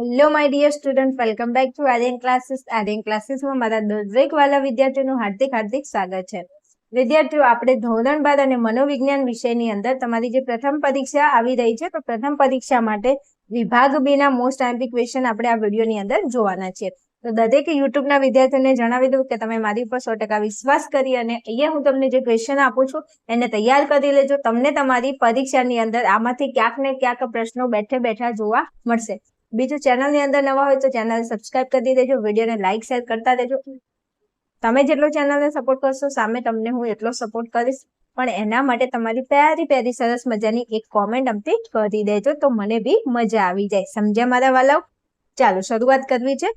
Hello my dear student welcome back to Aryan classes Aryan ક્લાસીસમાં મારા દરેક વાલા વિદ્યાર્થીઓનું હાર્દિક હાર્દિક સ્વાગત છે. વિદ્યાર્થીઓ, આપણે ધોરણ બાર અને મનોવિજ્ઞાન વિષયની અંદર તમારી જે પ્રથમ પરીક્ષા આવી રહી છે, તો પ્રથમ પરીક્ષા માટે વિભાગ બીના મોસ્ટ આઈમ્પી ક્વેશ્ચન આપણે આ વિડીયોની અંદર જોવાના છીએ. તો દરેક યુટ્યુબના વિદ્યાર્થીઓને જણાવી દઉં કે તમે મારી ઉપર સો ટકા વિશ્વાસ કરી અને અહીંયા હું તમને જે ક્વેશ્ચન આપું છું, એને તૈયાર કરી લેજો. તમને તમારી પરીક્ષાની અંદર આમાંથી ક્યાંક ને ક્યાંક પ્રશ્નો બેઠે બેઠા જોવા મળશે. બીજું ચેનલની અંદર નવા હોય તો ચેનલ સબસ્ક્રાઇબ કરી દેજો વિડીયોને લાઇક શેર કરતા દેજો તમે જેટલો ચેનલને સપોર્ટ કરશો, સામે તમને હું એટલો સપોર્ટ કરીશ. પણ એના માટે તમારી પ્યારી પ્યારી સરસ મજાની એક કોમેન્ટ અમથી કરી દેજો તો મને બી મજા આવી જાય. સમજ્યા મારા વાલાઓ? ચાલો, શરૂઆત કરવી છે.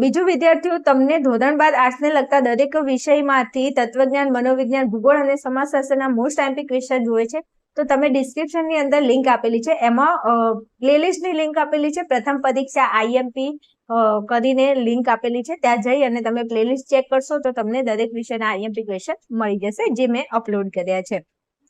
બીજું વિદ્યાર્થીઓ, તમને ધોરણ બાદ આર્ટ્સને લગતા દરેક વિષયમાંથી તત્વજ્ઞાન, મનોવિજ્ઞાન, ભૂગોળ અને સમાજશાસ્ત્રના મોસ્ટ એમ્પિક વિષય જોઈએ છે. તો તમે ડિસ્ક્રિપ્શનની અંદર લિંક આપેલી છે. એમાં પ્લેલિસ્ટની લિંક આપેલી છે. પ્રથમ પરીક્ષા આઈએમપી કરીને લિંક આપેલી છે. ત્યાં જઈ અને તમે પ્લેલિસ્ટ ચેક કરશો તો તમને દરેક વિષયના આઈએમપી ક્વેશ્ચન મળી જશે, જે મેં અપલોડ કર્યા છે.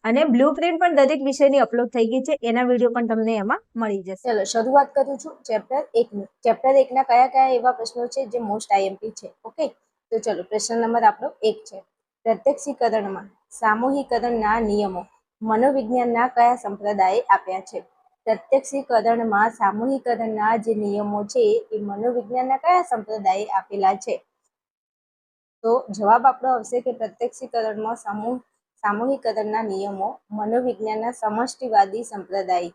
અને બ્લુ પ્રિન્ટ પણ દરેક વિષયની અપલોડ થઈ ગઈ છે. એના વીડિયો પણ તમને એમાં મળી જશે. ચલો, શરૂઆત કરું છું ચેપ્ટર એકની ચેપ્ટર એકના કયા કયા એવા પ્રશ્નો છે જે મોસ્ટ આઈએમપી છે? ઓકે તો ચલો, પ્રશ્ન નંબર આપણો એક છે. પ્રત્યક્ષીકરણમાં સામૂહિકરણના નિયમો. મનોવિજ્ઞાનના કયા સંપ્રદાયે આપ્યા છે? પ્રત્યક્ષીકરણમાં સામૂહિકરણના જે નિયમો છે, એ મનોવિજ્ઞાનના કયા સંપ્રદાયે આપેલા છે? તો જવાબ આપણો આવશે કે પ્રત્યક્ષીકરણમાં સમૂહ સામૂહિકરણના નિયમો મનોવિજ્ઞાનના સમષ્ટિવાદી સંપ્રદાય.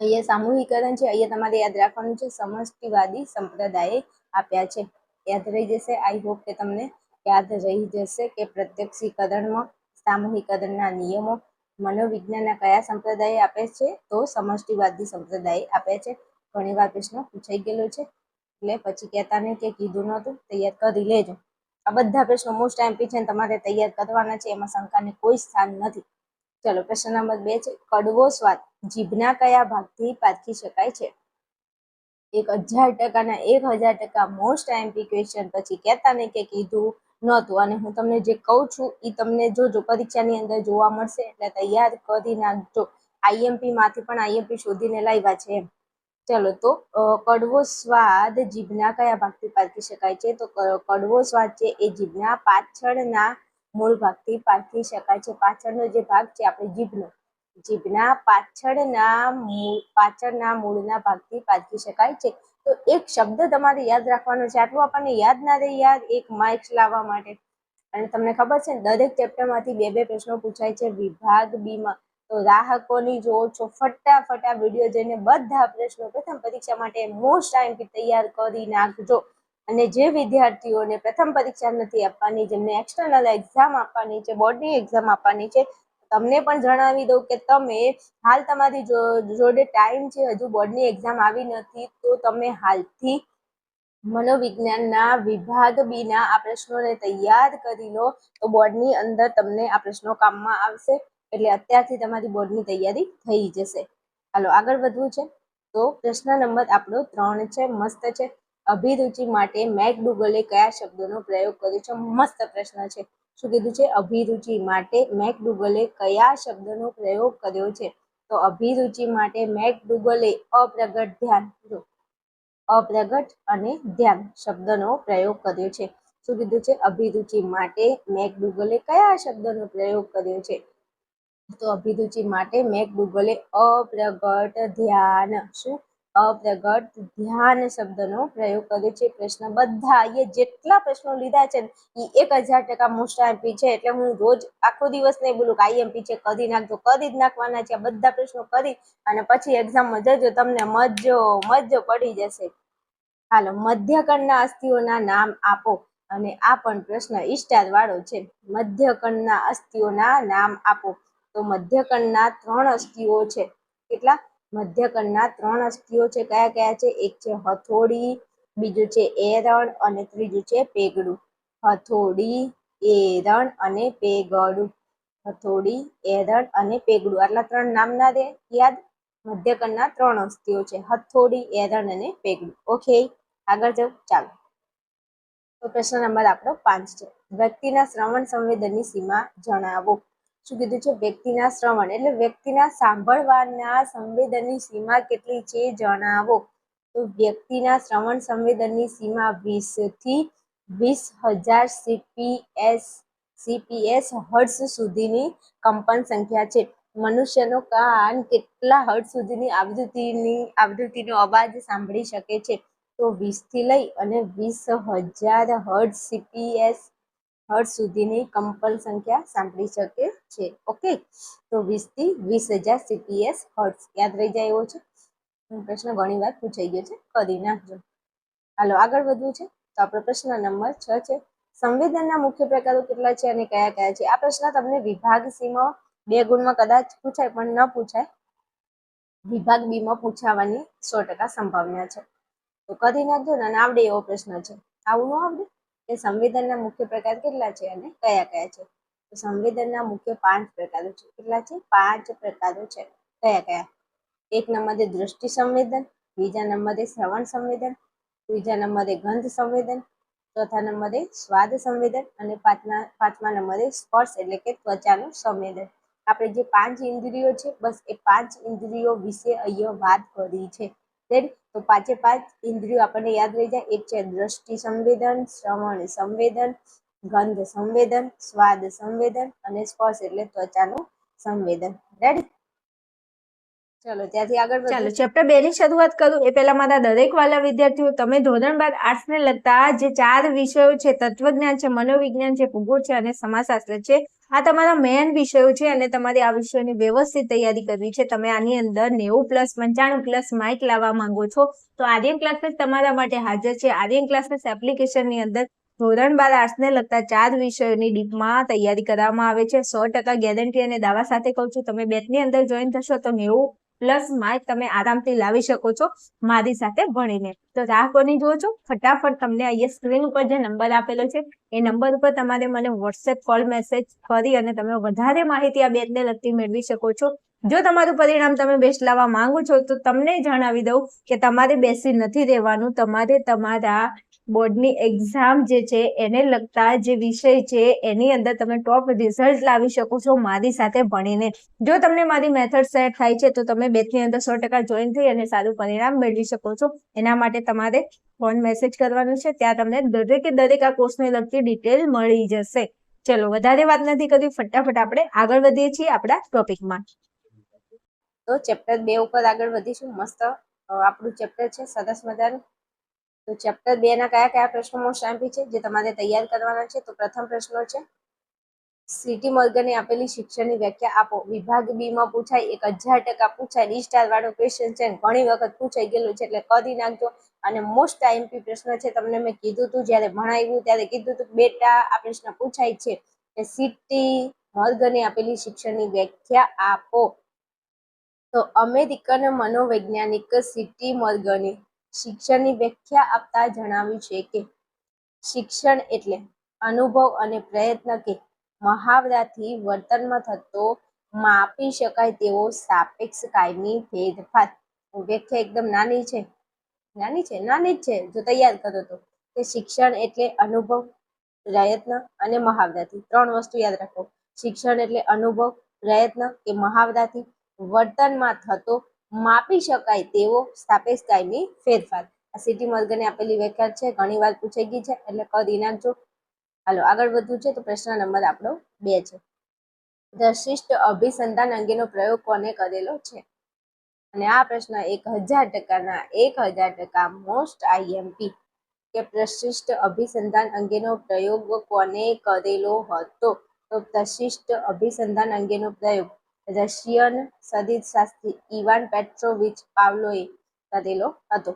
અહીંયા સામૂહિકરણ છે, અહીંયા તમારે યાદ રાખવાનું છે, સમષ્ટિવાદી સંપ્રદાયે આપ્યા છે. યાદ રહી જશે આઈ હોપ કે તમને યાદ રહી જશે કે પ્રત્યક્ષીકરણમાં સામૂહિકરણના નિયમો મનોવિજ્ઞાનના કયા સંપ્રદાય આપે છે? તો સમષ્ટિવાદી સંપ્રદાય આપે છે. ઘણીવાર પ્રશ્ન પૂછાઈ ગયેલો છે. એટલે પછી કહેતા નહીં કે કીધું નહોતું, તૈયાર કરી લેજો. આ બધા પ્રશ્નો મોસ્ટ એમપી છે તમારે તૈયાર કરવાના છે, એમાં શંકાને કોઈ સ્થાન નથી. ચલો, પ્રશ્ન નંબર બે છે. કડવો સ્વાદ જીભના કયા ભાગથી પારખી શકાય છે? એક હજાર ટકાના એક હજાર ટકા મોસ્ટ આઈએમપી ક્વેશ્ચન પછી કહેતા નહીં કે કીધું નહોતું. અને હું તમને જે કહું છું એ તમને જોજો, પરીક્ષાની અંદર જોવા મળશે. એટલે તૈયાર કરી નાખજો. આઈએમપી માંથી પણ આઈએમપી શોધીને લાવ્યા છે ચલો તો કડવો સ્વાદ જીભના કયા ભાગથી પારખી શકાય છે? તો કડવો સ્વાદ છે એ જીભના પાછળના મૂળ ભાગથી પારખી શકાય છે. પાછળનો જે ભાગ છે આપણે જીભનો. જીભના પાછળના પાછળના મૂળના ભાગથી પારખી શકાય છે. તો એક શબ્દ તમારે યાદ રાખવાનો છે. આટલું આપણને યાદ ના રહે યાર. એક માર્ક્સ લાવવા માટે. અને તમને ખબર છે દરેક ચેપ્ટરમાંથી બે બે પ્રશ્નો પૂછાય છે. વિભાગ બી માં તો રાહકોની જો છો, ફટાફટ વીડિયો જોઈને બધા પ્રશ્નો પ્રથમ પરીક્ષા માટે મોસ્ટ ટાઈમથી તૈયાર કરી નાખજો. અને જે વિદ્યાર્થીઓને પ્રથમ પરીક્ષા નથી આપવાની, જેમને એક્સટર્નલ એક્ઝામ આપવાની છે બોર્ડની એક્ઝામ આપવાની છે તમને પણ જણાવી દઉં કે તમે હાલ તમારી જોડે ટાઈમ છે, હજુ બોર્ડની એક્ઝામ આવી નથી, તો તમે હાલથી મનોવિજ્ઞાનના વિભાગ બીના આ પ્રશ્નોને તૈયાર કરી લો, તો બોર્ડની અંદર તમને આ પ્રશ્નો કામમાં આવશે, એટલે અત્યારથી તમારી બોર્ડની તૈયારી થઈ જશે. હાલો, આગળ વધવું છે. તો પ્રશ્ન નંબર આપણો ત્રણ છે, મસ્ત છે. અભિરુચિ માટે મેક ડુગલે કયા શબ્દોનો પ્રયોગ કર્યો છે? મસ્ત પ્રશ્ન છે. શું કીધું છે? અભિરુચિ માટે મેકડુગલે કયા શબ્દનો પ્રયોગ કર્યો છે? તો અભિરુચિ માટે મેકડુગલે અપ્રગટ ધ્યાન અપ્રગટ અને ધ્યાન શબ્દનો પ્રયોગ કર્યો છે. શું કીધું છે? અભિરુચિ માટે મેકડુગલે કયા શબ્દનો પ્રયોગ કર્યો છે? તો અભિરુચિ માટે મેકડુગલે અપ્રગટ ધ્યાન શું? અપ્રગટ ધ્યાન શબ્દનો પ્રયોગ કરે છે. પ્રશ્ન બધા એ જેટલા પ્રશ્નો લીધા છે એ એક હજાર ટકા મોસ્ટ આઈએમપી છે. એટલે હું રોજ આખો દિવસ નહીં બોલું કે આઈએમપી છે કરી નાખજો કરી જ નાખવાના છે. બધા પ્રશ્નો કરી અને પછી એક્ઝામમાં જજો, તમને મજો મજો પડી જશે. હાલો, મધ્યકણના અસ્થિઓના નામ આપો અને આ પણ પ્રશ્ન ઈષ્ટાર વાળો છે. મધ્યકણના અસ્થિઓના નામ આપો. તો મધ્યકણના ત્રણ અસ્થિઓ છે. કેટલા? મધ્યકણના ત્રણ અસ્થિઓ છે. કયા કયા છે? એક છે હથોડી, બીજું છે એરણ અને ત્રીજું છે પેગડું. હથોડી, એરણ અને પેગડું. હથોડી, એરણ અને પેગડું. આટલા ત્રણ નામ ના દે, યાદ? મધ્યકણના ત્રણ અસ્થિઓ છે. હથોડી, એરણ અને પેગડું. ઓકે, આગળ જવું ચાલો. તો પ્રશ્ન નંબર આપણો પાંચ છે. વ્યક્તિના શ્રવણ સંવેદનની સીમા જણાવો. શું કીધું છે? વ્યક્તિના શ્રવણ. એટલે વ્યક્તિના સાંભળવાના સંવેદનની સીમા કેટલી છે જણાવો. તો વ્યક્તિના શ્રવણ સંવેદનની સીમા વીસથી વીસ હજાર સીપીએસ સીપીએસ હર્ટ્ઝ સુધીની કંપન સંખ્યા છે. મનુષ્યનો કાન કેટલા હર્ષ સુધીની આવૃત્તિની, આવૃત્તિનો અવાજ સાંભળી શકે છે? તો વીસથી લઈ અને વીસ હજાર હર્ષ સીપીએસ હર્ટ્ઝ સુધીની કંપલ સંખ્યા સાંભળી શકે છે. ઓકે? તો વીસથી વીસ હજાર સીપીએસ હર્ષ યાદ રહી જાય એવો છે? પ્રશ્ન ઘણી વાર પૂછાઈ ગયો છે. કરી નાખજો. હાલો, આગળ વધવું છે. તો આપણો પ્રશ્ન નંબર છ છે. સંવેદનના મુખ્ય પ્રકારો કેટલા છે અને કયા કયા છે? આ પ્રશ્ન તમને વિભાગ સીમાં બે ગુણમાં કદાચ પૂછાય, પણ ન પૂછાય. વિભાગ બી માં પૂછાવાની સો ટકા સંભાવના છે. તો કરી નાખજો ને આવડે એવો પ્રશ્ન છે. આવું ન આવડે? કે સંવેદનના મુખ્ય પ્રકાર કેટલા છે અને કયા કયા છે? તો સંવેદનના મુખ્ય પાંચ પ્રકારો છે. કેટલા છે? પાંચ પ્રકારો છે. કયા કયા? એક નંબરે દૃષ્ટિ સંવેદન, બીજા નંબરે શ્રવણ સંવેદન, ત્રીજા નંબરે ગંધ સંવેદન, ચોથા નંબરે સ્વાદ સંવેદન અને પાંચમા પાંચમા નંબરે સ્પર્શ એટલે કે ત્વચાનું સંવેદન. આપણે જે પાંચ ઇન્દ્રિયો છે, બસ એ પાંચ ઇન્દ્રિયો વિશે અહીંયા વાત કરી છે. રેડી તો પાંચે પાંચ ઇન્દ્રિયો આપણને યાદ રહી જાય. એક છે દ્રષ્ટિ સંવેદન, શ્રવણ સંવેદન, ગંધ સંવેદન, સ્વાદ સંવેદન અને સ્પર્શ એટલે ત્વચાનું સંવેદન. રેડી ચેપ્ટર બે ની શરૂઆત કરું. એ પહેલા મારા દરેક વાલા વિદ્યાર્થીઓ, તમે ધોરણ બાર આર્ટ્સ લગતા જે ચાર વિષયો છે, તત્વજ્ઞાન છે, મનોવિજ્ઞાન છે, ભૂગોળ છે અને સમાજશાસ્ત્ર છે, આ તમારા મેન વિષયો છે અને તમારે આ વિષયોની વ્યવસ્થિત તૈયારી કરવી છે. તમે આની અંદર નેવું પ્લસ પંચાણું પ્લસ માઇક લાવવા માંગો છો, તો આર્યન ક્લાસીસ તમારા માટે હાજર છે. આર્યન ક્લાસીસ એપ્લિકેશનની અંદર ધોરણ બાર આર્ટ્સ ને લગતા ચાર વિષયોની ડીપમાં તૈયારી કરવામાં આવે છે. સો ટકા ગેરંટી અને દાવા સાથે કહું છું, તમે બેટની અંદર જોઈન થશો તો નેવું પ્લસ માર્ક તમે આરામથી લાવી શકો છો મારી સાથે ભણીને. તો રાહ કોની જુઓ છો? ફટાફટ તમને અહીંયા સ્ક્રીન ઉપર જે નંબર આપેલો છે, એ નંબર ઉપર તમારે મને વોટ્સએપ કોલ મેસેજ કરી અને તમે વધારે માહિતી આ બેચને લગતી મેળવી શકો છો. જો તમારું પરિણામ તમે બેસ્ટ લાવવા માંગો છો તો તમને જણાવી દઉં કે તમારે બેસી નથી રહેવાનું. તમારે તમારા બોર્ડની એક્ઝામ જે છે, એને લગતા જે વિષય છે, એની અંદર તમે ટોપ રિઝલ્ટ લાવી શકો છો મારી સાથે ભણીને. જો તમને મારી મેથડ સેટ થાય છે, તો તમે બેચની અંદર સો ટકા જોઈન થઈ અને સારું પરિણામ મેળવી શકો છો. એના માટે તમારે ફોન મેસેજ કરવાનું છે, ત્યાં તમને દરેકે દરેક આ કોર્સને લગતી ડિટેલ મળી જશે. ચલો, વધારે વાત નથી કરી, ફટાફટ આપણે આગળ વધીએ છીએ આપણા ટોપિકમાં તો ચેપ્ટર બે ઉપર આગળ વધીશું. મસ્ત આપણું ચેપ્ટર છે, સરસ મજાનું. તો ચેપ્ટર બે ના કયા કયા પ્રશ્નો મોસ્ટ આઈમ્પી છે? જે તમારે તૈયાર કરવાના છે, તો પ્રથમ પ્રશ્નો છે સિટી મોર્ગને આપેલી શિક્ષણની વ્યાખ્યા આપો. વિભાગ બી માં પૂછાય, એક હજાર ટકા પૂછાય ડી સ્ટાર વાળો ક્વેશ્ચન છે ઘણી વખત પૂછાઈ ગયેલું છે, એટલે કરી નાખજો. અને મોસ્ટ આઈમ્પી પ્રશ્ન છે, તમને મેં કીધું હતું જ્યારે ભણાવ્યું, ત્યારે કીધું હતું બેટા, આ પ્રશ્ન પૂછાય છે. કે સિટી મોર્ગને આપેલી શિક્ષણની વ્યાખ્યા આપો. તો અમેરિકન મનોવૈજ્ઞાનિક સિટી મોર્ગને શિક્ષણની વ્યાખ્યા આપતા જણાવ્યું છે કે શિક્ષણ એટલે અનુભવ અને પ્રયત્ન કે મહાવરાથી વર્તનમાં થતો માપી શકાય તેવો સાપેક્ષ કાયમી ફેરફાર વ્યાખ્યા એકદમ નાની છે. નાની છે? નાની જ છે. જો તૈયાર કરો તો. કે શિક્ષણ એટલે અનુભવ, પ્રયત્ન અને મહાવરાથી. ત્રણ વસ્તુ યાદ રાખો. શિક્ષણ એટલે અનુભવ, પ્રયત્ન કે મહાવરાથી વર્તનમાં થતો માપી શકાય તેવો સાપેક્ષ કાયમી ફેરફાર. આ સિટી મર્ગને આપેલી વ્યાખ્યા છે, ઘણી વાર પૂછાઈ ગઈ છે, એટલે કરી નાખજો હાલો, આગળ વધવું છે તો પ્રશ્ન નંબર આપણો બે છે. દશિષ્ટ અભિસંધાન અંગેનો પ્રયોગ કોને કરેલો છે? અને આ પ્રશ્ન એક હજાર ટકાના, એક હજાર ટકા મોસ્ટ આઈએમપી કે પ્રશિષ્ટ અભિસંધાન અંગેનો પ્રયોગ કોને કરેલો હતો? તો પ્રશિષ્ટ અભિસંધાન અંગેનો પ્રયોગ રશિયન શાસ્ત્રી ઇવાન પેટ્રોવિચ પાવલોએ કરેલો હતો.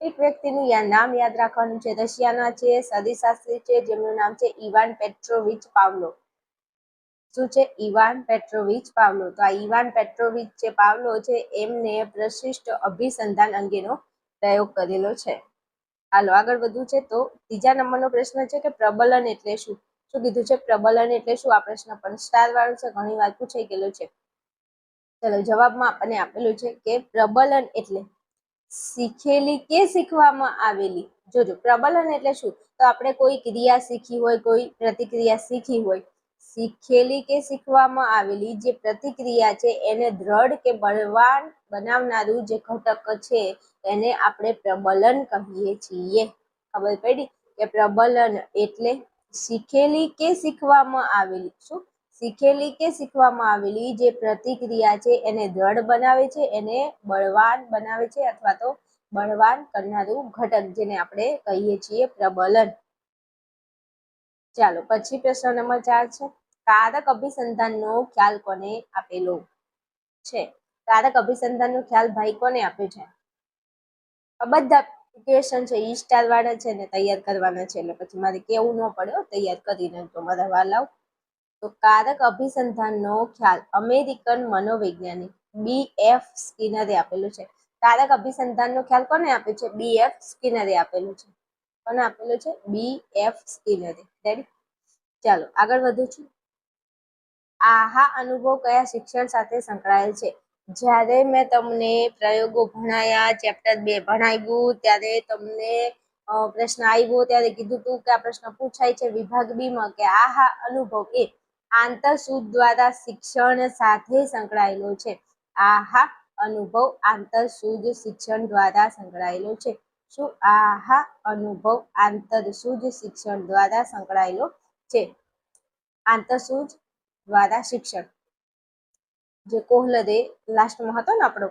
એક વ્યક્તિનું નામ યાદ રાખવાનું છે. રશિયાના છે શાસ્ત્રી છે, જેમનું નામ છે ઇવાન પેટ્રોવિચ પાવલો. શું છે? Ivan Petrovich Pavlov. તો આ ઇવાન પેટ્રોવિચ જે પાવલો છે, એમને પ્રશિષ્ટ અભિસંધાન અંગેનો પ્રયોગ કરેલો છે. હાલો, આગળ વધવું છે તો ત્રીજા નંબરનો પ્રશ્ન છે કે પ્રબલન એટલે શું? શું કીધું છે? પ્રબલન એટલે શું? આ પ્રશ્ન પણ સ્ટાર વાળો છે, ઘણી વાર પૂછાઈ ગયેલો છે. ચલો જવાબમાં આપણને આપેલું છે કે પ્રબલન એટલે શીખેલી કે શીખવામાં આવેલી. જોજો, પ્રબલન એટલે શું? તો આપણે કોઈ ક્રિયા શીખી હોય, કોઈ પ્રતિક્રિયા શીખી હોય, શીખેલી કે શીખવામાં આવેલી જે પ્રતિક્રિયા છે એને દ્રઢ કે બળવાન બનાવનારું જે ઘટક છે એને આપણે પ્રબલન કહીએ છીએ. ખબર પડી? કે પ્રબલન એટલે શીખેલી કે શીખવામાં આવેલી. શું? શીખેલી કે શીખવામાં આવેલી જે પ્રતિક્રિયા છે એને દ્રઢ બનાવે છે, એને બળવાન બનાવે છે અથવા તો બળવાન કરનારું ઘટક જેને આપણે કહીએ છીએ પ્રબલન. ચાલો, પછી પ્રશ્ન નંબર ચાર છે. કારક અભિસંધાનનો ખ્યાલ કોને આપેલો છે? કારક અભિસંધાનનો ખ્યાલ ભાઈ કોને આપે છે? બધા ક્વેશ્ચન છે, ઈ સ્ટાર વાળા છે ને તૈયાર કરવાના છે. એટલે પછી મારે કેવું ન પડ્યો તૈયાર કરીને તો મારા વાલાવ તો કારક અભિસંધાનનો ખ્યાલ અમેરિકન મનોવૈજ્ઞાનિક બી એફ સ્કિનરે આપેલું છે. કારક અભિસંધાનનો ખ્યાલ કોને આપ્યો છે? બી એફ સ્કિનરે આપેલું છે. કોને આપેલું છે? B F સ્કિનરે. રેડી ચાલો, આગળ વધુ છું. આહા અનુભવ કયા શિક્ષણ સાથે સંકળાયેલ છે? જ્યારે મેં તમને પ્રયોગો ભણાયા, ચેપ્ટર બે ભણાવ્યું, ત્યારે તમને પ્રશ્ન આવ્યો, ત્યારે કીધું હતું કે આ પ્રશ્ન પૂછાય છે વિભાગ બી માં કે આહા અનુભવ એ આંતરસૂઝ દ્વારા શિક્ષણ સાથે સંકળાયેલો છે. આહા, અનુભવ આંતરસૂઝ શિક્ષણ દ્વારા સંકળાયેલો છે. શું આહા, અનુભવ આંતરસૂઝ શિક્ષણ દ્વારા સંકળાયેલો છે? આંતરસૂઝ દ્વારા શિક્ષણ. જે કોહલરે લાસ્ટમાં હતો ને આપણો.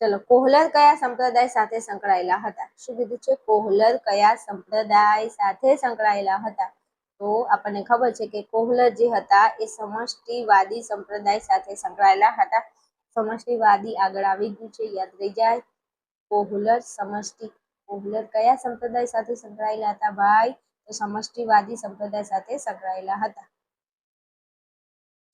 ચલો, કોહલર કયા સંપ્રદાય સાથે સંકળાયેલા હતા? શું કીધું છે? કોહલર કયા સંપ્રદાય સાથે સંકળાયેલા હતા? તો આપણને ખબર છે કે કોહલર જે હતા એ સમષ્ટિવાદી સંપ્રદાય સાથે સંકળાયેલા હતા. સમષ્ટિવાદી આગળ આવી ગયું છે, યાદ રહી જાય. કોહલર સમષ્ટિ કોહલર કયા સંપ્રદાય સાથે સંકળાયેલા હતા ભાઈ? તો સમષ્ટિવાદી સંપ્રદાય સાથે સંકળાયેલા હતા.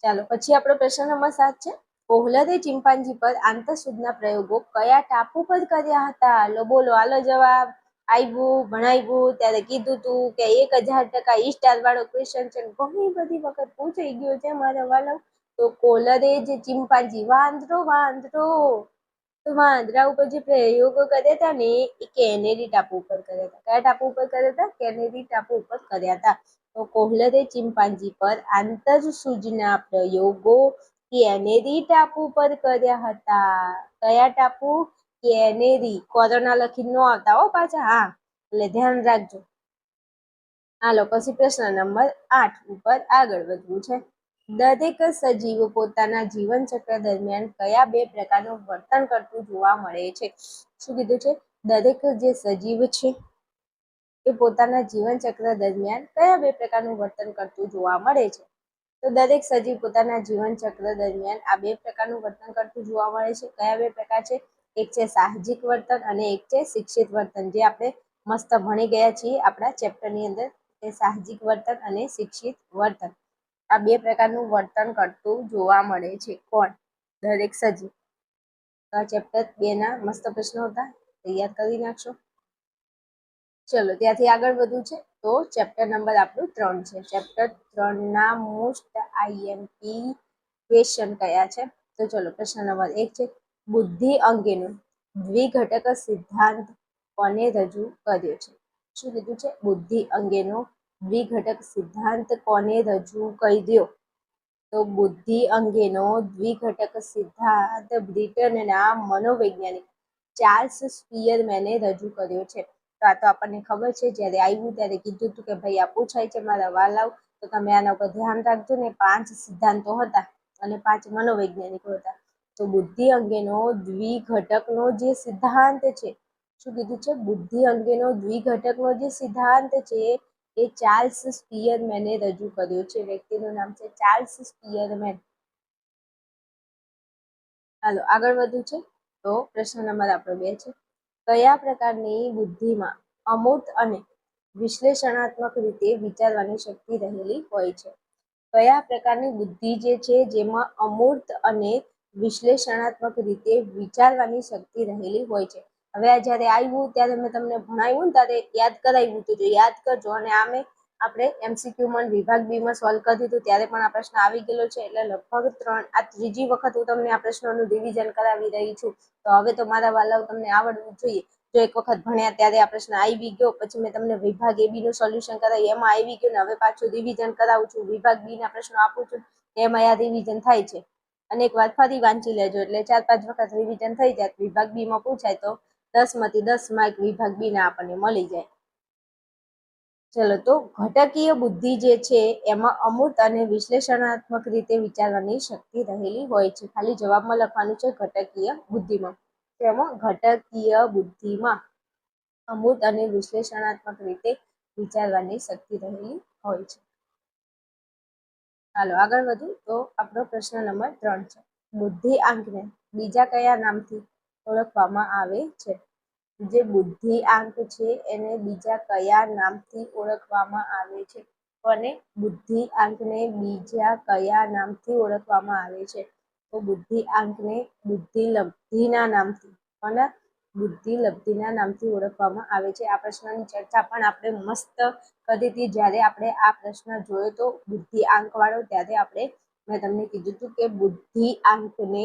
ચાલો, પછી આપણો પ્રશ્ન નંબર સાત છે. કોહલરે ચિંપાંજી પર આંતરસૂદના પ્રયોગો કયા ટાપુ પર કર્યા હતા? લો, બોલો આલો જવાબ. આવ્યું ભણાવ્યું ત્યારે કીધું તું કે એક હજાર ટકા ઈ સ્ટાર વાળો ક્વેશ્ચન છે ઘણી બધી વખત પૂછાઈ ગયો છે મારા વાલો. તો કોહલરે જે ચિંપાંજી, વાંદરો વાંદરો, તો વાંદરા ઉપર જે પ્રયોગો કર્યા હતા ને, એ કેનેરી ટાપુ ઉપર કર્યા હતા કયા ટાપુ ઉપર કર્યા હતા કેનેરી ટાપુ ઉપર કર્યા હતા તો કોહલરે ચિંપાંજી પર આંતર સૂચના પ્રયોગો કેનેરી ટાપુ પર કર્યા હતા. કયા ટાપુ? કેનેરી કોરોના લખી ન આવતા હો પાછા, હા. એટલે ધ્યાન રાખજો. હાલો પછી પ્રશ્ન નંબર આઠ ઉપર આગળ વધવું છે. દરેક સજીવ પોતાના જીવન ચક્ર દરમિયાન કયા બે પ્રકારનું વર્તન કરતું જોવા મળે છે? શું કીધું છે? દરેક જે સજીવ છે, એ પોતાના જીવન ચક્ર દરમિયાન કયા બે પ્રકારનું વર્તન કરતું જોવા મળે છે? તો દરેક સજીવ પોતાના જીવન ચક્ર દરમિયાન આ બે પ્રકારનું વર્તન કરતું જોવા મળે છે. કયા બે પ્રકાર છે? એક છે સાહજિક વર્તન અને એક છે શિક્ષિત વર્તન. જે આપણે મસ્ત ભણી ગયા છીએ આપણા ચેપ્ટરની અંદર તે સાહજિક વર્તન અને શિક્ષિત વર્તન. આ બે પ્રકારનું વર્તન કરતું જોવા મળે છે. કોણ? દરેક સજીવ. તો આ ચેપ્ટર બેના મસ્ત પ્રશ્નો હતા. તૈયાર કરી નાખશો. ચલો, ત્યાંથી આગળ વધવું છે. તો ચેપ્ટર નંબર આપણું ત્રણ છે. ચેપ્ટર ત્રણના મોસ્ટ આઈએમપી ક્વેશ્ચન કયા છે? તો ચલો, પ્રશ્ન નંબર એક છે. બુદ્ધિ અંગેનું દ્વિઘટક સિદ્ધાંત કોને રજૂ કર્યો છે? શું કીધું છે? બુદ્ધિ અંગેનો દ્વિઘટક સિદ્ધાંત કોને રજૂ કર્યો? તો બુદ્ધિ અંગેનો દ્વિઘટક સિદ્ધાંત બ્રિટનના મનોવૈજ્ઞાનિક ચાર્લ્સ સ્પિયરમેને રજૂ કર્યો છે. તો આ તો આપણને ખબર છે, જ્યારે આવ્યું ત્યારે કીધું હતું કે, ભાઈ, આ પૂછાય છે મારા વાલાવ તો તમે આના ઉપર ધ્યાન રાખજો. ને પાંચ સિદ્ધાંતો હતા અને પાંચ મનોવૈજ્ઞાનિકો હતા. તો બુદ્ધિ અંગેનો દ્વિઘટકનો જે સિદ્ધાંત છે, શું કીધું છે? બુદ્ધિ અંગેનો દ્વિઘટકનો જે સિદ્ધાંત છે, એ ચાર્લ્સ સ્પિયરમેને રજૂ કર્યો છે. વ્યક્તિનું નામ છે ચાર્લ્સ સ્પિયરમેન. હાલો, આગળ વધુ છે? તો પ્રશ્ન નંબર આપણો બે છે. કયા પ્રકારની બુદ્ધિમાં અમૂર્ત અને વિશ્લેષણાત્મક રીતે વિચારવાની શક્તિ રહેલી હોય છે? કયા પ્રકારની બુદ્ધિ જે છે, જેમાં અમૂર્ત અને વિશ્લેષણાત્મક રીતે વિચારવાની શક્તિ રહેલી હોય છે. હવે આ જ્યારે આવ્યું ત્યારે મેં તમને ભણાવ્યું ને ત્યારે યાદ કરાવ્યું હતું. જો યાદ કરજો અને આમે આપણે એમસીક્યુમાં વિભાગ બીમાં સોલ્વ કરી દીધું ત્યારે પણ આ પ્રશ્ન આવી ગયેલો છે. એટલે લગભગ ત્રણ, આ ત્રીજી વખત હું તમને આ પ્રશ્નોનું રિવિઝન કરાવી રહી છું. તો હવે તો મારા વાલાઓ તમને આવડવું જોઈએ. જો એક વખત ભણ્યા ત્યારે આ પ્રશ્ન આવી ગયો, પછી મેં તમને વિભાગ એ બીનું સોલ્યુશન કરાવી એમાં આવી ગયું ને હવે પાછું રિવિઝન કરાવું છું. વિભાગ બી ના પ્રશ્નો આપું છું, એમાં આ રિવિઝન થાય છે. અને એક વાત ફરી વાંચી લેજો, એટલે ચાર પાંચ વખત રિવિઝન થઈ જાય, વિભાગ બી માં પૂછાય તો દસમાંથી દસ માર્ક વિભાગ બી ના આપણને મળી જાય. ચલો તો ઘટકીય બુદ્ધિ જે છે, એમાં અમૂર્ત અને વિશ્લેષણાત્મક રીતે વિચારવાની શક્તિ રહેલી હોય છે. ખાલી જવાબમાં લખવાનું છે ઘટકીય બુદ્ધિમાં. તેમાં ઘટકીય બુદ્ધિમાં અમૂર્ત અને વિશ્લેષણાત્મક રીતે વિચારવાની શક્તિ રહેલી હોય છે. ચાલો, આગળ વધુ. તો આપણો પ્રશ્ન નંબર ત્રણ છે. બુદ્ધિ આંકને બીજા કયા નામથી ઓળખવામાં આવે છે? જે બુદ્ધિ આંક છે, એને બીજા કયા નામથી ઓળખવામાં આવે છે? અને બુદ્ધિ આંકને બીજા કયા નામથી ઓળખવામાં આવે છે? તો બુદ્ધિ આંકને બુદ્ધિ લબ્ધિના નામથી. અને બુદ્ધિ લબ્ધિના નામથી ઓળખવામાં આવે છે. આ પ્રશ્નની ચર્ચા પણ આપણે મસ્ત કરી હતી. જ્યારે આપણે આ પ્રશ્ન જોયો તો બુદ્ધિ આંક વાળો, ત્યારે આપણે મેં તમને કીધું હતું કે બુદ્ધિ આંકને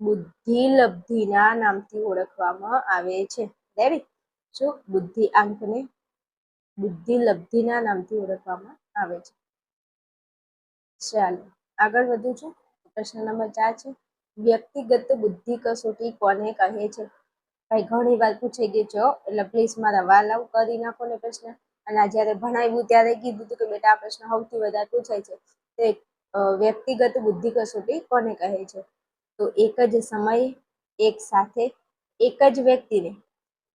બુદ્ધિ લબ્ધિના નામથી ઓળખવામાં આવે છે. રેડી શું? બુદ્ધિ આંકને બુદ્ધિ લબ્ધિના નામથી ઓળખવામાં આવે છે. ચાલો, આગળ વધુ છું. પ્રશ્ન નંબર ચાર છે. વ્યક્તિગત બુદ્ધિ કસોટી કોને કહે છે? ભાઈ, ઘણી વાર પૂછાઈ ગયું છો એટલે પ્લીઝ મારા વાલ આવું કરી નાખો ને પ્રશ્ન. અને આ જ્યારે ભણાવ્યું ત્યારે કીધું હતું કે, બેટા, આ પ્રશ્ન સૌથી વધારે પૂછાય છે. તે વ્યક્તિગત બુદ્ધિ કસોટી કોને કહે છે? તો એક જ સમયે એક સાથે એક જ વ્યક્તિને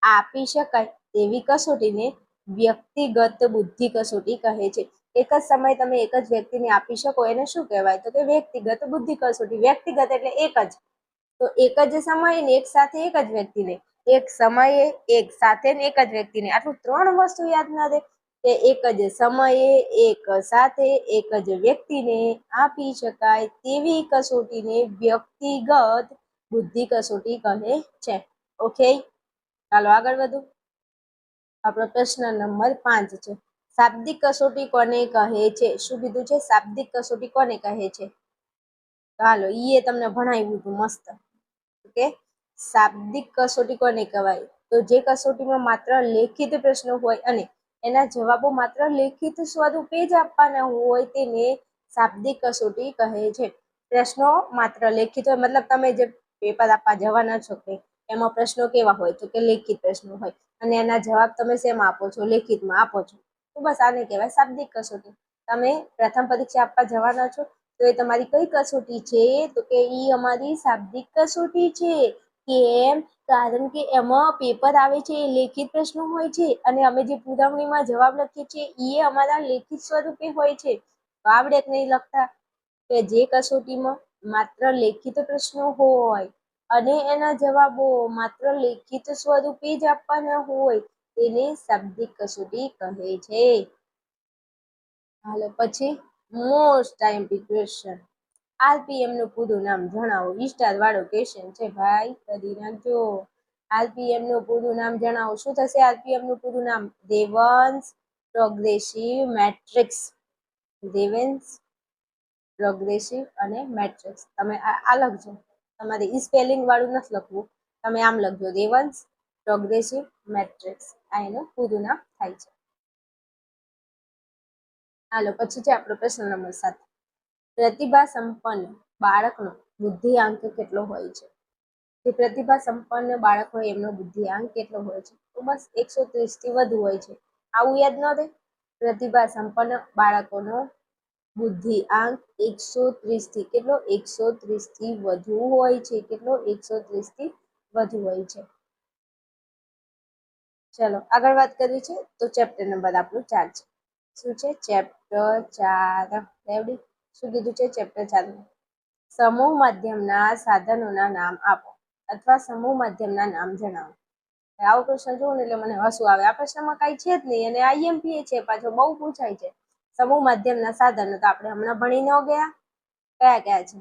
આપી શકાય તેવી કસોટીને વ્યક્તિગત બુદ્ધિ કસોટી કહે છે. એક જ સમયે તમે એક જ વ્યક્તિને આપી શકો, એને શું કહેવાય? તો કે વ્યક્તિગત બુદ્ધિ કસોટી. વ્યક્તિગત એટલે એક જ. તો એક જ સમયે ને એક સાથે એક જ વ્યક્તિને, એક સમયે એક સાથે ને એક જ વ્યક્તિને. આટલું ત્રણ વસ્તુ યાદ ના રહે કે એક જ સમયે એક સાથે એક જ વ્યક્તિને આપી શકાય તેવી કસોટીને વ્યક્તિગત બુદ્ધિ કસોટી કહે છે. ઓકે? ચાલો આગળ વધુ. આપણો પ્રશ્ન નંબર પાંચ છે. શાબ્દિક કસોટી કોને કહે છે? શું કીધું છે? શાબ્દિક કસોટી કોને કહે છે? ચાલો ઈએ તમને ભણાવ્યું હતું મસ્ત. ઓકે શાબ્દિક કસોટી કોને કહેવાય? તો જે કસોટીમાં માત્ર લેખિત પ્રશ્નો હોય અને એના જવાબો માત્ર લેખિત સ્વરૂપે જ આપવાના હોય તેને શાબ્દિક કસોટી કહે છે. પ્રશ્નો માત્ર લેખિત હોય, મતલબ તમે જે પેપર આપવા જવાના છો કે એમાં પ્રશ્નો કેવા હોય? તો કે લેખિત પ્રશ્નો હોય. અને એના જવાબ તમે શેમાં આપો છો? લેખિતમાં આપો છો. તો બસ આને કહેવાય શાબ્દિક કસોટી. તમે પ્રથમ પરીક્ષા આપવા જવાના છો તો એ તમારી કઈ કસોટી છે? તો કે એ અમારી શાબ્દિક કસોટી છે કેમ કારણ કે એમાં પેપર આવે છે, એ લેખિત પ્રશ્નો હોય છે, અને અમે જે પુરવણીમાં જવાબ લખીએ છીએ એ અમારા લેખિત સ્વરૂપે હોય છે. તો આવડે નહીં લખતા કે જે કસોટીમાં માત્ર લેખિત પ્રશ્નો હોય અને એના જવાબો માત્ર લેખિત સ્વરૂપે જ આપવાના હોય, તેને શાબ્દિક કસોટી કહે છે. હાલો, પછી? Most IMP question. આરપીએમનું પૂરું નામ જણાવો. ઈસ્ટાર વાળો ક્વેશ્ચન છે ભાઈ, કરી નાખજો. આરપીએમનું પૂરું નામ જણાવો. શું થશે આરપીએમનું પૂરું નામ? Raven's progressive matrices. Raven's progressive અને મેટ્રિક્સ. તમે આ આ લખજો તમારે ઈ સ્પેલિંગ વાળું નથી લખવું. તમે આમ લખજો. Devansh progressive matrix. આ એનું પૂરું નામ થાય છે. હાલો, પછી છે આપણો પ્રશ્ન નંબર સાત. પ્રતિભા સંપન્ન બાળકનો બુદ્ધિઆંક કેટલો હોય છે? જે પ્રતિભા સંપન્ન બાળક હોય એમનો બુદ્ધિઆંક કેટલો હોય છે? તો બસ એકસો ત્રીસથી વધુ હોય છે. આવું યાદ ન રહે? પ્રતિભા સંપન્ન બાળકોનો બુદ્ધિઆંક એકસો ત્રીસથી કેટલો? એકસો ત્રીસથી વધુ હોય છે. કેટલો? એકસો ત્રીસથી વધુ હોય છે. ચલો, આગળ વાત કરવી છે તો ચેપ્ટર નંબર આપણું ચાર છે. શું છે? ચેપ્ટર ચાર. રેવડી શું કીધું છે? ચેપ્ટર ચાર. સમૂહ માધ્યમના સાધનોના નામ આપો અથવા સમૂહ માધ્યમના નામ જણાવો. આવો પ્રશ્ન જોઉં ને એટલે મને હસું આવે. આ પ્રશ્નમાં કાંઈ છે જ નહીં અને આઈએમપી છે, પાછો બહુ પૂછાય છે. સમૂહ માધ્યમના સાધનો તો આપણે હમણાં ભણી ન ગયા. કયા કયા છે?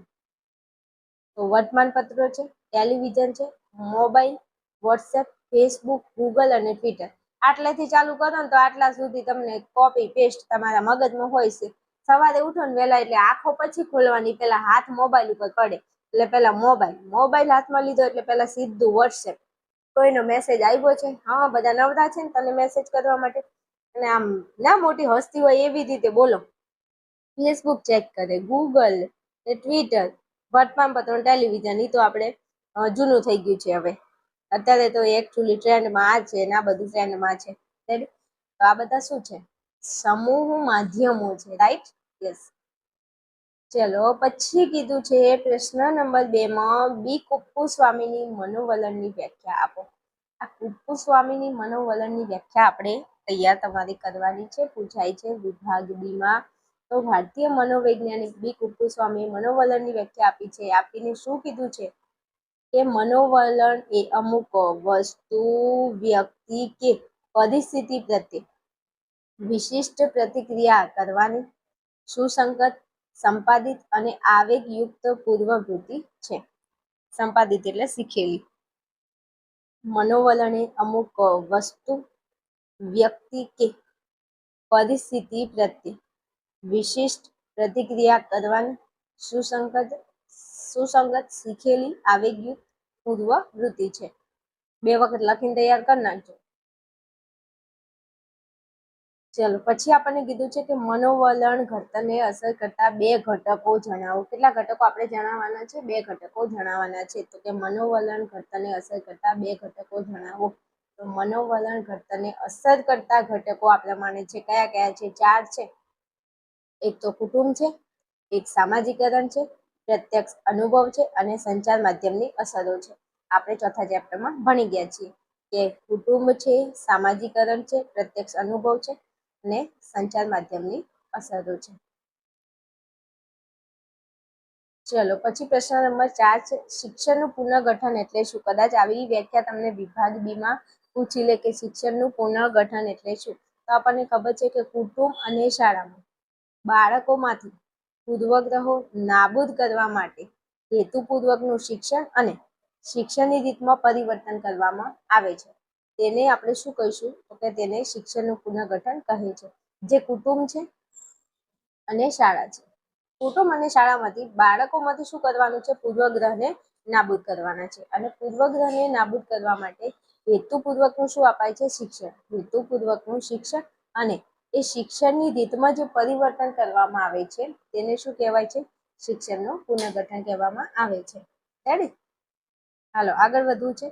તો વર્તમાનપત્રો છે, ટેલિવિઝન છે, મોબાઈલ, વોટ્સએપ, ફેસબુક, ગૂગલ અને ટ્વિટર. આટલેથી ચાલુ કરો ને તો આટલા સુધી તમને કોપી પેસ્ટ તમારા મગજમાં હોય છે. સવારે ઉઠો ને વહેલા એટલે આંખો પછી ખોલવાની, પેલા હાથ મોબાઈલ ઉપર પડે. એટલે પેલા મોબાઈલ મોબાઈલ હાથમાં લીધો એટલે પેલા સીધું વોટ્સએપ કોઈનો મેસેજ આવ્યો છે? હા, બધા નવરા છે ને, તને મેસેજ કરવા માટે? અને આમ, ના મોટી હસ્તી હોય એવી રીતે બોલો. ફેસબુક ચેક કરે ગૂગલ ટ્વિટર વર્તમાનપત્રો પત્ર ટેલિવિઝન એ તો આપણે જૂનું થઈ ગયું છે હવે. અત્યારે તો એકચ્યુઅલી ટ્રેન્ડમાં આ છે ને આ બધું ટ્રેન્ડમાં છે? તો આ બધા શું છે? સમૂહ માધ્યમો છે રાઈટ યસ ચલો, પછી કીધું છે પ્રશ્ન નંબર બે માં બી કુપ્પુ સ્વામીની મનોવલણની વ્યાખ્યા આપો. આ કુપ્પુ સ્વામીની મનોવલણની વ્યાખ્યા આપણે તૈયાર તમારી કરવાની છે, પૂછાય છે વિભાગ બી માં. તો ભારતીય મનોવૈજ્ઞાનિક બી કુપ્પુ સ્વામીએ મનોવલણની વ્યાખ્યા આપી છે. આપીને શું કીધું છે? કે મનોવલણ એ અમુક વસ્તુ, વ્યક્તિ કે પરિસ્થિતિ પ્રત્યે વિશિષ્ટ પ્રતિક્રિયા કરવાની સુસંગત, સંપાદિત અને આવેગયુક્ત પૂર્વવૃત્તિ છે. સંપાદિત એટલે શીખેલી. મનોવલણ એ અમુક વસ્તુ, વ્યક્તિ કે પરિસ્થિતિ પ્રત્યે વિશિષ્ટ પ્રતિક્રિયા કરવાની સુસંગત સુસંગત શીખેલી આવેગયુક્ત પૂર્વવૃત્તિ છે. બે વખત લખીને તૈયાર કરી નાખજો. ચલો, પછી આપણને કીધું છે કે મનોવલણ ઘડતરને અસર કરતા બે ઘટકો જણાવો. કેટલા ઘટકો આપણે જણાવવાના છે? બે ઘટકો જણાવવાના છે. તો કે મનોવલણ ઘટને અસર કરતા બે ઘટકો જણાવો. તો મનોવલણ ઘટનને અસર કરતા ઘટકો આપણે માને છે. કયા કયા છે? ચાર છે. એક તો કુટુંબ છે. એક સામાજિકરણ છે. પ્રત્યક્ષ અનુભવ છે અને સંચાર માધ્યમની અસરો છે. આપણે ચોથા ચેપ્ટરમાં ભણી ગયા છીએ કે કુટુંબ છે, સામાજિકરણ છે, પ્રત્યક્ષ અનુભવ છે અને સંચાર માધ્યમની અસરો છે. ચલો, પછી પ્રશ્ન નંબર ચાર છે, શિક્ષણનું પુનર્ગઠન એટલે શું? કદાચ આવી વ્યાખ્યા તમને વિભાગ બીમાં પૂછી લે કે શિક્ષણનું પુનર્ગઠન એટલે શું? તો આપણને ખબર છે કે કુટુંબ અને શાળામાં બાળકોમાંથી પૂર્વગ્રહો નાબૂદ કરવા માટે હેતુપૂર્વકનું શિક્ષણ અને શિક્ષણની રીતમાં પરિવર્તન કરવામાં આવે છે. તેને આપણે શું કહીશું? તો કે તેને શિક્ષણનું પુનર્ગઠન કહે છે. જે કુટુંબ છે અને શાળા છે. કુટુંબ અને શાળામાંથી બાળકોમાંથી શું કરવાનું છે? પૂર્વગ્રહને નાબૂદ કરવાના છે. અને પૂર્વગ્રહને નાબૂદ કરવા માટે હેતુપૂર્વકનું શું અપાય છે? શિક્ષણ. હેતુપૂર્વકનું શિક્ષણ અને એ શિક્ષણની રીતમાં જે પરિવર્તન કરવામાં આવે છે, તેને શું કહેવાય છે? શિક્ષણનું પુનર્ગઠન કહેવામાં આવે છે. હાલો, આગળ વધવું છે.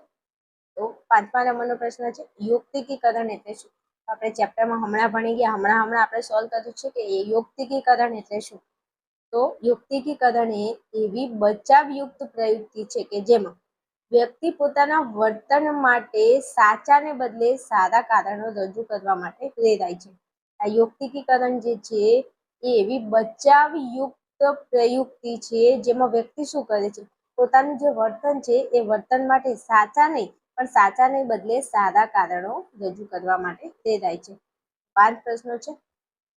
તો પાંચમા નંબરનો પ્રશ્ન છે, યુક્તિકીકરણ એટલે શું? આપણે ચેપ્ટરમાં હમણાં ભણી ગયા, હમણાં હમણાં આપણે સોલ્વ કર્યું છે કે એ યુક્તિકીકરણ એટલે શું? તો યુક્તિકીકરણ એ એવી બચાવયુક્ત પ્રયુક્તિ છે કે જેમાં વ્યક્તિ પોતાના વર્તન માટે સાચાને બદલે સારા કારણો રજૂ કરવા માટે પ્રેરાય છે. આ યુક્તિકીકરણ જે છે, એ એવી બચાવયુક્ત પ્રયુક્તિ છે, જેમાં વ્યક્તિ શું કરે છે? પોતાનું જે વર્તન છે, એ વર્તન માટે સાચા નહીં, પણ સાચાને બદલે સારા કારણો રજૂ કરવા માટે પ્રેરાય છે. પાંચ પ્રશ્નો છે.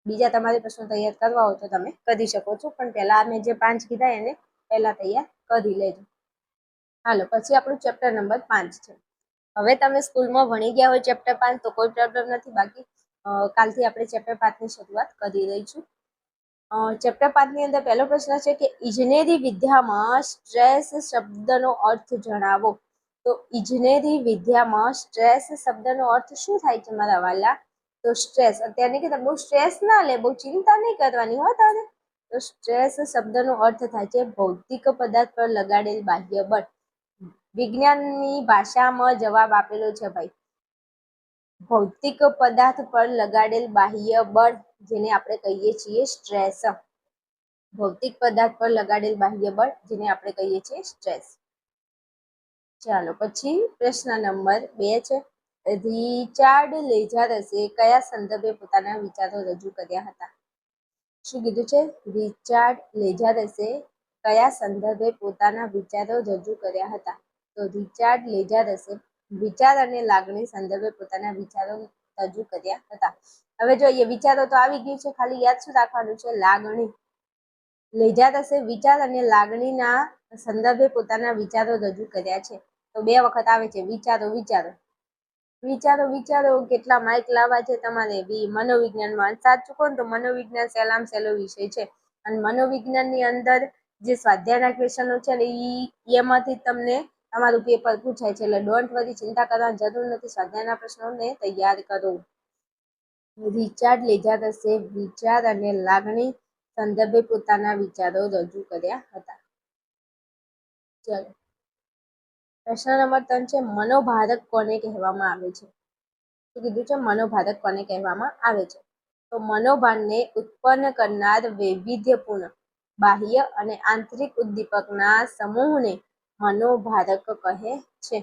બીજા તમારે પ્રશ્નો તૈયાર કરવા હોય તો તમે કરી શકો છો, પણ પહેલા મેં જે પાંચ કીધા એને પહેલા તૈયાર કરી લેજો. હાલો, પછી આપણું ચેપ્ટર નંબર પાંચ છે. હવે તમે સ્કૂલમાં ભણી ગયા હોય ચેપ્ટર પાંચ તો કોઈ પ્રોબ્લેમ નથી, બાકી કાલથી આપણે ચેપ્ટર પાંચની શરૂઆત કરી રહીશું ચેપ્ટર પાંચની અંદર પહેલો પ્રશ્ન છે કે ઇજનેરી વિદ્યામાં સ્ટ્રેસ શબ્દનો અર્થ જણાવો. તો ઇજનેરી વિદ્યામાં સ્ટ્રેસ શબ્દનો અર્થ શું થાય છે મારા વાલા તો સ્ટ્રેસ, અત્યારે કે બહુ સ્ટ્રેસ ના લે, બહુ ચિંતા નહીં કરવાની હો તારે. તો સ્ટ્રેસ શબ્દનો અર્થ થાય છે ભૌતિક પદાર્થ પર લગાડેલ બાહ્ય બળ. વિજ્ઞાનની ભાષામાં જવાબ આપેલો છે ભાઈ ભૌતિક પદાર્થ પર લગાડેલ બાહ્ય બળ, જેને આપણે કહીએ છીએ સ્ટ્રેસ. ભૌતિક પદાર્થ પર લગાડેલ બાહ્ય બળ, જેને આપણે કહીએ છીએ સ્ટ્રેસ. ચાલો, પછી પ્રશ્ન નંબર બે છે. રિચાર્ડ લેઝારસે કયા સંદર્ભે પોતાના વિચારો રજૂ કર્યા હતા? શું કીધું છે? રિચાર્ડ લેઝારસે કયા સંદર્ભે પોતાના વિચારો રજૂ કર્યા હતા? તો રિચાર્ડ લેઝારસે વિચાર અને લાગણી સંદર્ભે પોતાના વિચારો રજૂ કર્યા હતા. હવે જોઈએ, વિચારો તો આવી ગયું છે, ખાલી યાદ શું રાખવાનું છે? લાગણી. લેઝારસે વિચાર અને લાગણીના સંદર્ભે પોતાના વિચારો રજૂ કર્યા છે. તો બે વખત આવે છે, વિચારો વિચારો. વિચારો વિચારો, કેટલા માઇક લાવવા છે તમારે? બી, મનોવિજ્ઞાનમાં. સાચું કોણ? તો મનોવિજ્ઞાન સહેલામ સહેલો વિષય છે. અને મનોવિજ્ઞાનની અંદર જે સ્વાધ્યાયના ક્વેશ્ચનો છે ને એ એમાંથી તમને તમારું પેપર પૂછાય છે એટલે ડોન્ટ વરી ચિંતા કરવાની જરૂર નથી. સ્વાધ્યાયના પ્રશ્નોને તૈયાર કરો. રિચાર્ડ લેઝારસે વિચાર અને લાગણી સંદર્ભે પોતાના વિચારો રજૂ કર્યા હતા. ચલો. પ્રશ્ન નંબર ત્રણ છે, મનોભારક કોને કહેવામાં આવે છે? શું કીધું છે, મનોભારક કોને કહેવામાં આવે છે? તો મનોભારને ઉત્પન્ન કરનાર વૈવિધ્યપૂર્ણ, બાહ્ય અને આંતરિક ઉદ્દીપકના સમૂહને મનોભારક કહે છે.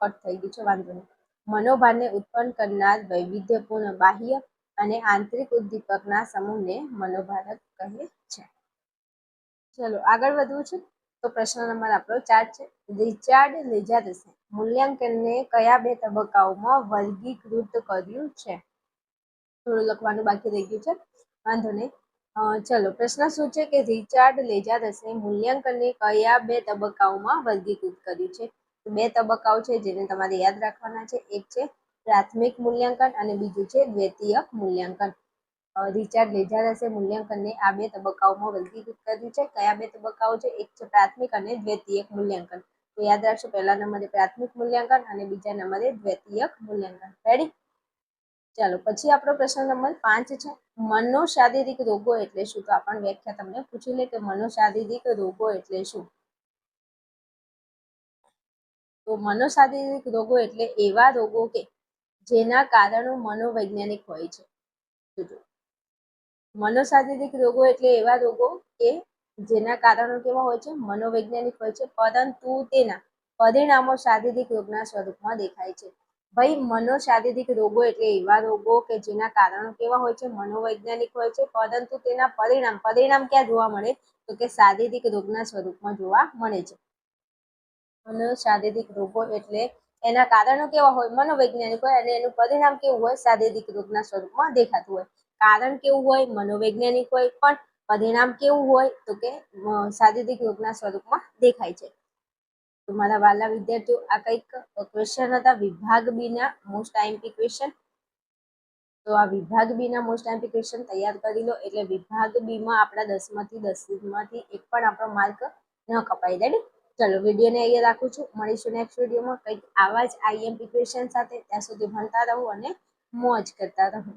કટ થઈ ગયું છે, વાંધો નહીં. મનોભારને ઉત્પન્ન કરનાર વૈવિધ્યપૂર્ણ બાહ્ય અને આંતરિક ઉદ્દીપકના સમૂહને મનોભારક કહે છે. ચલો, આગળ વધવું છે. તો પ્રશ્ન નંબર આપણો ચાર છે. રિચાર્ડ લેજારસે મૂલ્યાંકનને કયા બે તબક્કાઓમાં વર્ગીકૃત કર્યું છે? થોડું લખવાનું બાકી રહી ગયું છે. વાંધો નહીં. ચલો, પ્રશ્ન શું છે કે રિચાર્ડ લેજારસે મૂલ્યાંકનને કયા બે તબક્કાઓમાં વર્ગીકૃત કર્યું છે? બે તબક્કાઓ છે જેને તમારે યાદ રાખવાના છે. એક છે પ્રાથમિક મૂલ્યાંકન અને બીજું છે દ્વિતીયક મૂલ્યાંકન. રિચાર્ડ રિચાર્ડ લેજારસે મૂલ્યાંકનને આ બે તબક્કાઓમાં વર્ગીકૃત કર્યું છે. કયા બે તબક્કાઓ છે? એક છે પ્રાથમિક અને દ્વિતીયક મૂલ્યાંકન. તો યાદ રાખશો, પહેલા નંબરે પ્રાથમિક મૂલ્યાંકન અને બીજા નંબરે દ્વિતીયક મૂલ્યાંકન. રેડી ચાલો, પછી આપણો પ્રશ્ન નંબર પાંચ છે. મનોશારીરિક રોગો એટલે શું? તો આપણને વ્યાખ્યા તમને પૂછી લે કે મનોશારીરિક રોગો એટલે શું? તો મનોશારીરિક રોગો એટલે એવા રોગો કે જેના કારણો મનોવૈજ્ઞાનિક હોય છે. મનોશારીરિક રોગો એટલે એવા રોગો કે જેના કારણો કેવા હોય છે? મનોવૈજ્ઞાનિક હોય છે, પરંતુ તેના પરિણામો શારીરિક રોગના સ્વરૂપમાં દેખાય છે. ભાઈ, મનોશારીરિક રોગો એટલે એવા રોગો કે જેના કારણો કેવા હોય છે? મનોવૈજ્ઞાનિક હોય છે, પરંતુ તેના પરિણામ પરિણામ ક્યાં જોવા મળે? તો કે શારીરિક રોગના સ્વરૂપમાં જોવા મળે છે. મનોશારીરિક રોગો એટલે એના કારણો કેવા હોય? મનોવૈજ્ઞાનિક હોય અને એનું પરિણામ કેવું હોય? શારીરિક રોગના સ્વરૂપમાં દેખાતું હોય. કારણ કેવું હોય? મનોવૈજ્ઞાનિક હોય, પણ પરિણામ કેવું હોય? તો કે શારીરિક રોગના સ્વરૂપમાં દેખાય છે. તો મારા વાલા વિદ્યાર્થીઓ, આ કંઈક ક્વેશ્ચન હતા વિભાગ બી ના મોસ્ટ આઈમ્પી ક્વેશ્ચન તો આ વિભાગ બીના મોસ્ટ આઈમ્પી ક્વેશ્ચન તૈયાર કરી લો. એટલે વિભાગ બી માં આપણા દસમાંથી દસમાંથી એક પણ આપણો માર્ક ન કપાઈ રેડી ચલો, વિડીયોને અહીંયા રાખું છું. મળીશું નેક્સ્ટ વિડીયોમાં. કંઈક આવા જ આઈએમપી ક્વેશ્ચન સાથે ત્યાં સુધી ભણતા રહો અને મોજ કરતા રહો.